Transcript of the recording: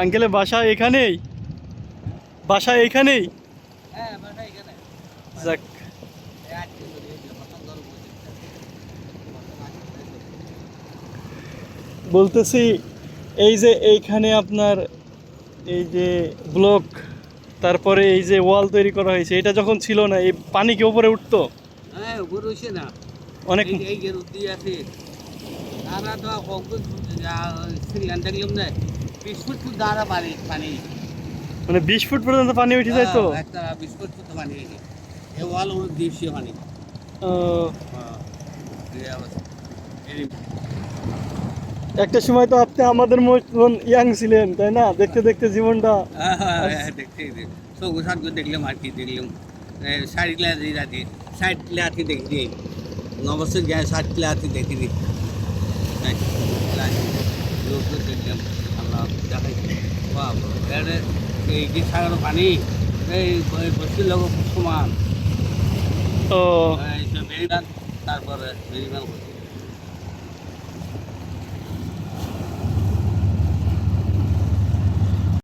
আঙ্কেলের বাসা এখানেই? বাসা এখানেই? হ্যাঁ যাক। বলতেছি এই যে এইখানে আপনার এই যে ব্লক তারপরে এই যে ওয়াল তৈরি করা হয়েছে এটা যখন ছিল না এই পানি কি উপরে উঠতো? হ্যাঁ অনেক আছে বিস্কুট ফুট দাঁড়া পানি পানি। মানে বিশ ফুট পর্যন্ত পানি উঠে যায় তো? হ্যাঁ, একটা বিস্কুট ফুট পানি এ ওয়াল ওর দিয়েছে পানি। আহ, হ্যাঁ একটা সময় তো আপনি আমাদের মতন ইয়াং ছিলেন তাই না? দেখতে দেখতে জীবনটা হ্যাঁ, দেখতে সাত দেখলাম আর কি দেখলাম। ষাট কিলা দিয়ে রাখি ষাট কিলা আছি দেখি নবছর যায় ষাট কিলা আছি দেখিনি লোক দেখলাম। আল্লাহ দেখাইছে এই যে সাগর পানি এই বস্তির লোক সমান। ও। তারপরে বেরিবান